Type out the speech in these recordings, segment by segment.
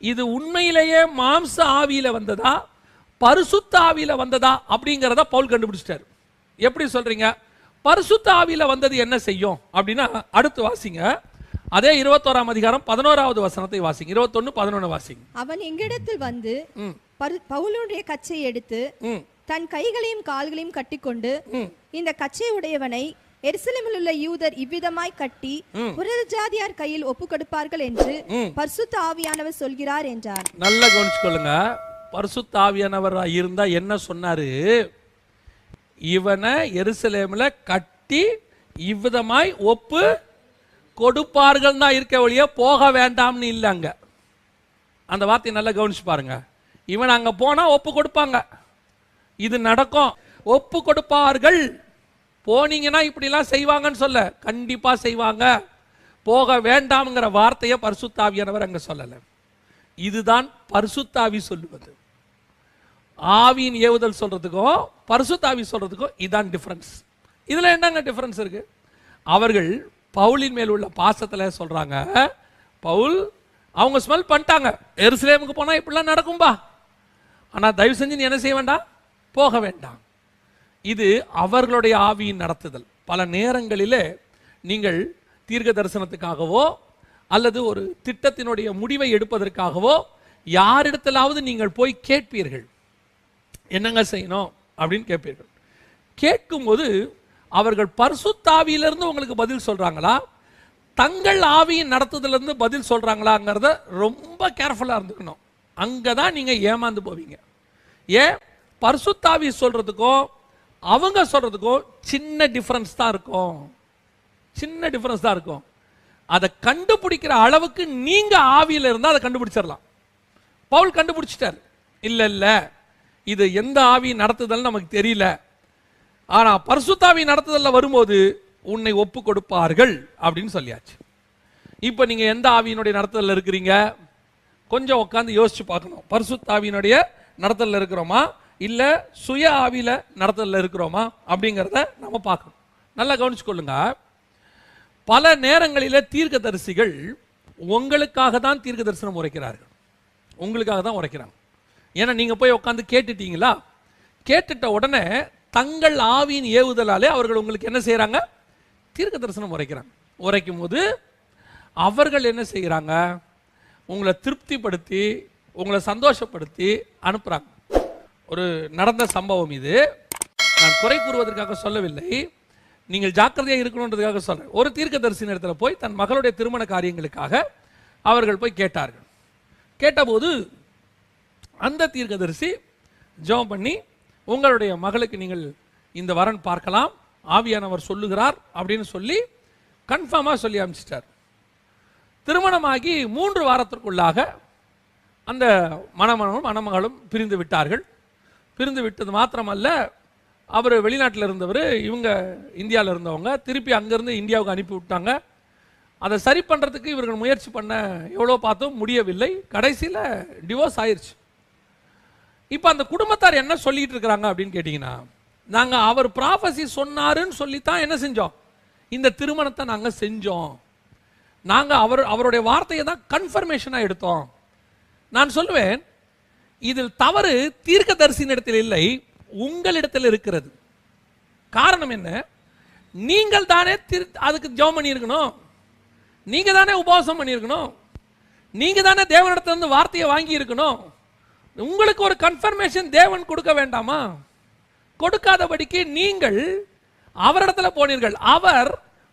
இது உண்மையிலேயே மாம்ச ஆவியில வந்ததா? பரிசுத்த ஆவியில வந்ததா? அப்படிங்கிறத பவுல் கண்டுபிடிச்சிட்டாரு. எப்படி சொல்றீங்க? பரிசுத்த ஆவியில வந்தது என்ன செய்யும்? அப்படின்னா அடுத்து வாசிங்க. அதே இருபத்தோராம் அதிகாரம் பதினோராவது வசனத்தை வாசிங்க. இருபத்தொன்னு பதினொன்னு வாசிங்க. அவன் எங்களிடத்தில் வந்து பவுலுடைய கச்சை எடுத்து தன் கைகளையும் கால்களையும் கட்டிக்கொண்டு இந்த கச்சை உடையவனை எருசலேமில் உள்ள யூதர் இவ்விதமாய் கட்டி புறஜாதியார் கையில் ஒப்பு கொடுப்பார்கள் என்று பரிசுத்த ஆவியானவர் சொல்கிறார் என்றார். நல்லா கவனிச்சுக்கொள்ளுங்க. பரிசுத்த ஆவியானவர் இருந்தா என்ன சொன்னாரு? இவனை எருசலேமில் கட்டி இவ்விதமாய் ஒப்பு கொடுப்பார்கள் தான் இருக்க வழிய போக வேண்டாம்னு இல்லை அங்க. அந்த வார்த்தையை நல்லா கவனிச்சு பாருங்க. இவன் அங்க போனா ஒப்பு கொடுப்பாங்க. இது நடக்கும். ஒப்பு கொடுப்பார்கள். போனீங்கன்னா இப்படிலாம் செய்வாங்கன்னு சொல்ல. கண்டிப்பாக செய்வாங்க. போக வேண்டாம்ங்கிற வார்த்தையை பரிசுத்தாவியானவர் அங்கே சொல்லலை. இதுதான் பரிசுத்தாவி சொல்லுவது. ஆவியின் ஏவுதல் சொல்கிறதுக்கோ பரிசுத்தாவி சொல்கிறதுக்கோ இதான் டிஃப்ரென்ஸ் இதில் என்னங்க டிஃப்ரென்ஸ் இருக்குது அவர்கள் பவுலின் மேல் உள்ள பாசத்தில் சொல்கிறாங்க பவுல் அவங்க ஸ்மெல் பண்ணிட்டாங்க. எருசலேமுக்கு போனால் இப்படிலாம் நடக்கும்பா. ஆனால் தயவு செஞ்சு நீ என்ன செய்ய வேண்டாம்? போக வேண்டாம். இது அவர்களுடைய ஆவியின் நடத்துதல். பல நேரங்களிலே நீங்கள் தீர்க்க தரிசனத்துக்காகவோ அல்லது ஒரு திட்டத்தினுடைய முடிவை எடுப்பதற்காகவோ யாரிடத்திலாவது நீங்கள் போய் கேட்பீர்கள். என்னங்க செய்யணும்? அப்படின்னு கேட்பீர்கள். கேட்கும்போது அவர்கள் பரிசுத்தாவியிலிருந்து உங்களுக்கு பதில் சொல்கிறாங்களா தங்கள் ஆவியின் நடத்துதலிருந்து பதில் சொல்கிறாங்களாங்கிறத ரொம்ப கேர்ஃபுல்லாக இருந்துக்கணும். அங்கே தான் நீங்கள் ஏமாந்து போவீங்க. ஏன்? பரிசுத்தாவி சொல்கிறதுக்கும் அவங்க சொல்றதுக்கும் சின்ன டிஃபரன்ஸ் தான் இருக்கும். சின்ன டிஃபரன்ஸ் தான் இருக்கும். அதை கண்டுபிடிக்கிற அளவுக்கு நீங்க ஆவியில் இருந்தால் அதை கண்டுபிடிச்சிடலாம். பவுல் கண்டுபிடிச்சிட்டார். இல்லை இல்லை. இது எந்த ஆவி நடத்துதல் நமக்கு தெரியல. ஆனால் பரிசுத்தாவி நடத்துதலில் வரும்போது உன்னை ஒப்பு கொடுப்பார்கள் அப்படின்னு சொல்லியாச்சு. இப்போ நீங்கள் எந்த ஆவியினுடைய நடத்துதலில் இருக்கிறீங்க? கொஞ்சம் உட்காந்து யோசிச்சு பார்க்கணும். பரிசுத்தாவியினுடைய நடத்தலில் இருக்கிறோமா? இல்லை சுய ஆவியில் நடத்தலில் இருக்கிறோமா? அப்படிங்கிறத நம்ம பார்க்கணும். நல்லா கவனிச்சுக்கொள்ளுங்க. பல நேரங்களில தீர்க்கதரிசிகள் உங்களுக்காக தான் தீர்க்க தரிசனம் உரைக்கிறார்கள். உங்களுக்காக தான் உரைக்கிறாங்க. ஏன்னா நீங்கள் போய் உட்காந்து கேட்டுட்டீங்களா? கேட்டுட்ட உடனே தங்கள் ஆவியின் ஏவுதலாலே அவர்கள் உங்களுக்கு என்ன செய்கிறாங்க தீர்க்க தரிசனம் உரைக்கிறாங்க. உரைக்கும் போது அவர்கள் என்ன செய்கிறாங்க உங்களை திருப்திப்படுத்தி உங்களை சந்தோஷப்படுத்தி அனுப்புகிறாங்க ஒரு நடந்த சம்பவம் இது. நான் குறை கூறுவதற்காக சொல்லவில்லை. நீங்கள் ஜாக்கிரதையாக இருக்கணுன்றதுக்காக சொல்கிறேன் ஒரு தீர்க்கதரிசி இடத்துல போய் தன் மகளுடைய திருமண காரியங்களுக்காக அவர்கள் போய் கேட்டார்கள். கேட்டபோது அந்த தீர்க்கதரிசி ஜெபம் பண்ணி உங்களுடைய மகளுக்கு நீங்கள் இந்த வரன் பார்க்கலாம் ஆவியானவர் சொல்லுகிறார் அப்படின்னு சொல்லி கன்ஃபார்மாக சொல்லி அனுப்பிச்சிட்டார். திருமணமாகி மூன்று வாரத்திற்குள்ளாக அந்த மணமகனும் மணமகளும் பிரிந்து விட்டார்கள். பிரிந்து விட்டது மாத்திரமல்ல அவர் வெளிநாட்டில் இருந்தவர் இவங்க இந்தியாவில் இருந்தவங்க திருப்பி அங்கேருந்து இந்தியாவுக்கு அனுப்பி விட்டாங்க. அதை சரி பண்ணுறதுக்கு இவர்கள் முயற்சி பண்ண எவ்வளோ பார்த்தும் முடியவில்லை. கடைசியில் டிவோர்ஸ் ஆயிடுச்சு இப்போ அந்த குடும்பத்தார் என்ன சொல்லிகிட்டு இருக்கிறாங்க அப்படின்னு கேட்டிங்கன்னா நாங்கள் அவர் ப்ராஃபஸி சொன்னாருன்னு சொல்லித்தான் என்ன செஞ்சோம்? இந்த திருமணத்தை நாங்கள் செஞ்சோம். நாங்கள் அவர் அவருடைய வார்த்தையை தான் கன்ஃபர்மேஷனாக எடுத்தோம். நான் சொல்லுவேன் இதில் தவறு தீர்க்கதரிசியின் இடத்தில் இல்லை உங்களிடத்தில் இருக்கிறது. காரணம் என்ன? நீங்கள் தானே திரு அதுக்கு ஜெபம் பண்ணியிருக்கணும். நீங்கள் தானே உபவாசம் பண்ணியிருக்கணும். நீங்கள் தானே தேவனிடத்திலிருந்து வார்த்தையை வாங்கி இருக்கணும் உங்களுக்கு ஒரு கன்ஃபர்மேஷன் தேவன் கொடுக்க வேண்டாமா? கொடுக்காதபடிக்கு நீங்கள் அவரிடத்துல போனீர்கள். அவர்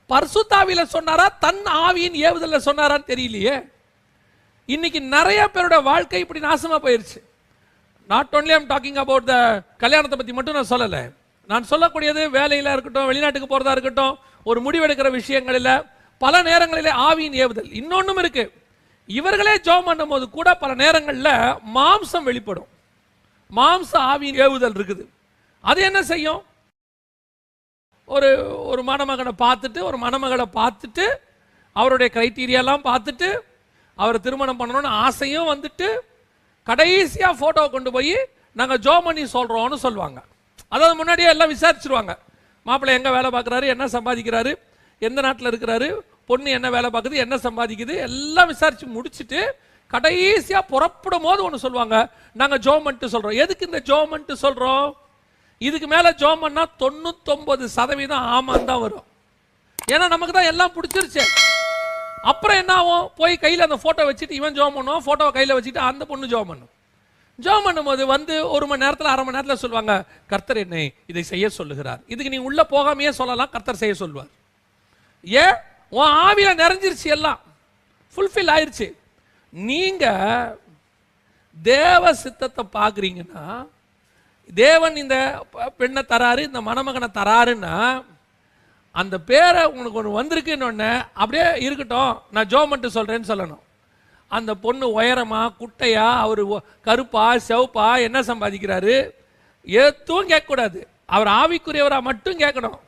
பர்சுத்தாவில சொன்னாரா? தன் ஆவியின் ஏவுதலில் சொன்னாரான்னு தெரியலையே. இன்னைக்கு நிறைய பேரோட வாழ்க்கை இப்படி நாசமா போயிருச்சு. Not only I'm talking about the கல்யாணத்தை பற்றி மட்டும் நான் சொல்லலை. நான் சொல்லக்கூடியது வேலையில் இருக்கட்டும் வெளிநாட்டுக்கு போகிறதா இருக்கட்டும் ஒரு முடிவெடுக்கிற விஷயங்களில் பல நேரங்களிலே ஆவியின் ஏவுதல் இன்னொன்றும் இருக்கு. இவர்களே ஜோம் பண்ணும்போது கூட பல நேரங்களில் மாம்சம் வெளிப்படும். மாம்ச ஆவியின் ஏவுதல் இருக்குது. அது என்ன செய்யும்? ஒரு ஒரு மணமகனை பார்த்துட்டு ஒரு மணமகளை பார்த்துட்டு அவருடைய கிரைட்டீரியாலாம் பார்த்துட்டு அவரை திருமணம் பண்ணணும்னு ஆசையும் வந்துட்டு கடைசியாக ஃபோட்டோவை கொண்டு போய் நாங்கள் ஜோ பண்ணி சொல்கிறோம்னு சொல்லுவாங்க. அதாவது முன்னாடியே எல்லாம் விசாரிச்சிருவாங்க. மாப்பிள்ளை எங்கே வேலை பார்க்குறாரு என்ன சம்பாதிக்கிறாரு எந்த நாட்டில் இருக்கிறாரு பொண்ணு என்ன வேலை பார்க்குது என்ன சம்பாதிக்குது எல்லாம் விசாரித்து முடிச்சுட்டு கடைசியாக புறப்படும் போது ஒன்று சொல்லுவாங்க நாங்கள் ஜோமன்ட்டு சொல்கிறோம் எதுக்கு இந்த ஜோமன்ட்டு சொல்கிறோம் இதுக்கு மேலே ஜோமன்னா தொண்ணூத்தொம்பது சதவீதம் ஆமான் தான் வரும். ஏன்னா நமக்கு தான் எல்லாம் பிடிச்சிருச்சு. அப்புறம் என்ன ஆகும்? போய் கையில் அந்த ஃபோட்டோ வச்சுட்டு இவன் ஜோம் பண்ணுவான் ஃபோட்டோவை கையில் வச்சுட்டு அந்த பொண்ணு ஜோம் பண்ணும். ஜோம் பண்ணும்போது வந்து ஒரு மணி நேரத்தில் அரை மணி நேரத்தில் சொல்லுவாங்க கர்த்தர் என்னை இதை செய்ய சொல்லுகிறார். இதுக்கு நீ உள்ளே போகாமையே சொல்லலாம் கர்த்தர் செய்ய சொல்லுவார். ஏன்? உன் ஆவியில் நிறைஞ்சிருச்சு எல்லாம். ஃபுல்ஃபில் ஆயிடுச்சு நீங்கள் தேவ சித்தத்தை பார்க்குறீங்கன்னா தேவன் இந்த பெண்ணை தராரு இந்த மணமகனை தராருன்னா அந்த பேரை உங்களுக்கு ஒன்று வந்திருக்குன்னு ஒன்று அப்படியே இருக்கட்டும் நான் ஜோமன்ட்டு சொல்கிறேன்னு சொல்லணும். அந்த பொண்ணு உயரமா குட்டையா அவர் கருப்பா செவப்பா என்ன சம்பாதிக்கிறாரு? எதுவும் கேட்கக்கூடாது. அவர் ஆவிக்குரியவராக மட்டும் கேட்கணும்.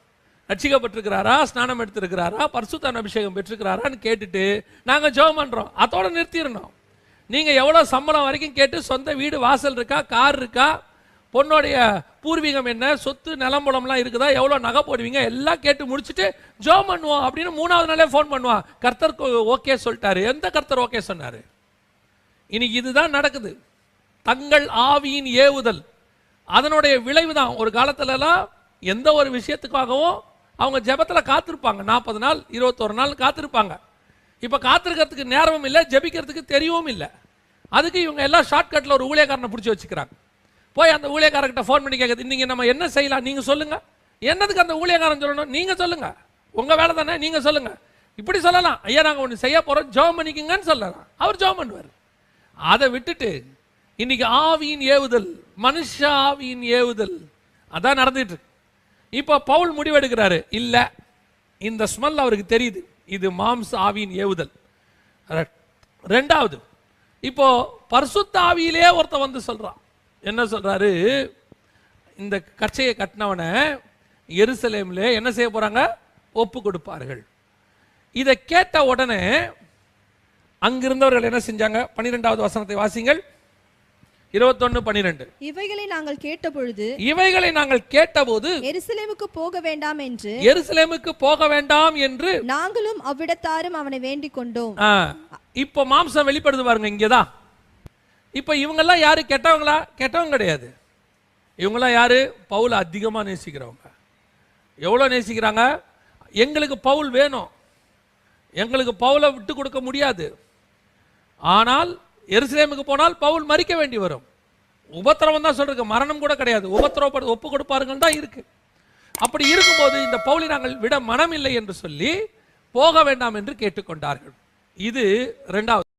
ரட்சிக்கப்பட்டிருக்கிறாரா ஸ்நானம் எடுத்திருக்கிறாரா பரிசுத்தான் அபிஷேகம் பெற்றிருக்கிறாரான்னு கேட்டுட்டு நாங்கள் ஜெபம் பண்ணுறோம் அதோட நிறுத்திடணும். நீங்கள் எவ்வளோ சம்பளம் வரைக்கும் கேட்டு சொந்த வீடு வாசல் இருக்கா கார் இருக்கா பொண்ணுடைய பூர்வீகம் என்ன? சொத்து நிலம்புலம்லாம் இருக்குதா? எவ்வளோ நகை போடுவீங்க? எல்லாம் கேட்டு முடிச்சுட்டு ஜோ பண்ணுவோம் அப்படின்னு மூணாவது நாளே ஃபோன் பண்ணுவான் கர்த்தர் ஓகே சொல்லிட்டாரு. எந்த கர்த்தர் ஓகே சொன்னார்? இன்னைக்கு இதுதான் நடக்குது. தங்கள் ஆவியின் ஏவுதல். அதனுடைய விளைவு தான் ஒரு காலத்துலலாம் எந்த ஒரு விஷயத்துக்காகவும் அவங்க ஜபத்தில் காத்திருப்பாங்க. நாற்பது நாள் இருபத்தொரு நாள் காத்திருப்பாங்க. இப்போ காத்திருக்கிறதுக்கு நேரமும் இல்லை ஜெபிக்கிறதுக்கு தெரியவும் இல்லை. அதுக்கு இவங்க எல்லாம் ஷார்ட்கட்டில் ஒரு ஊழியக்காரனை பிடிச்சி வச்சுக்கிறாங்க. போய் அந்த ஊழியக்காரர்கிட்ட ஃபோன் பண்ணி கேட்குது நீங்கள் நம்ம என்ன செய்யலாம்? நீங்கள் சொல்லுங்கள் என்னதுக்கு அந்த ஊழியக்காரன் சொல்லணும்? நீங்கள் சொல்லுங்கள் உங்கள் வேலை தானே? நீங்கள் சொல்லுங்கள் இப்படி சொல்லலாம். ஐயா நாங்கள் ஒன்று செய்ய போகிறோம் ஜோம் பண்ணிக்கங்கன்னு சொல்லலாம். அவர் ஜோம் பண்ணுவார். அதை விட்டுட்டு இன்னைக்கு ஆவியின் ஏவுதல் மனுஷ ஆவியின் ஏவுதல் அதான் நடந்துட்டு இருக்கு. இப்போ பவுல் முடிவெடுக்கிறாரு. இல்லை இந்த ஸ்மெல் அவருக்கு தெரியுது. இது மாம்ச ஆவியின் ஏவுதல். ரெண்டாவது இப்போ பரிசுத்த ஆவியிலே ஒருத்தன் வந்து சொல்கிறான் என்ன சொல்றாரு? இந்த கச்சையை கட்டினவனை எருசலேம்ல என்ன செய்ய போறாங்க? ஒப்பு கொடுப்பார்கள். இதை கேட்ட உடனே அங்கிருந்தவர்கள் என்ன செஞ்சாங்க? பன்னிரெண்டாவது வசனத்தை வாசிங்கள். இருபத்தொன்னு பன்னிரெண்டு. இவைகளை நாங்கள் கேட்டபொழுது இவைகளை நாங்கள் கேட்டபோது எருசலேமுக்கு போக வேண்டாம் என்று எருசலேமுக்கு போக வேண்டாம் என்று நாங்களும் அவ்விடத்தாரும் அவனை வேண்டிக் கொண்டோம் இப்போ மாம்சம் வெளிப்படுது பாருங்க இங்கதான். இப்போ இவங்கெல்லாம் யாரு? கெட்டவங்களா? கெட்டவங்க கிடையாது. இவங்கெல்லாம் யாரு? பவுல் அதிகமாக நேசிக்கிறவங்க. எவ்வளோ நேசிக்கிறாங்க? எங்களுக்கு பவுல் வேணும். எங்களுக்கு பவுலை விட்டு கொடுக்க முடியாது. ஆனால் எருசலேமுக்கு போனால் பவுல் மறிக்க வேண்டி வரும். உபத்திரவம் தான் சொல்றது மரணம் கூட கிடையாது. உபத்திரவப்படு ஒப்பு கொடுப்பாருங்கள் தான் இருக்கு. அப்படி இருக்கும்போது இந்த பவுலை நாங்கள் விட மனம் இல்லை என்று சொல்லி போக வேண்டாம் என்று கேட்டுக்கொண்டார்கள். இது ரெண்டாவது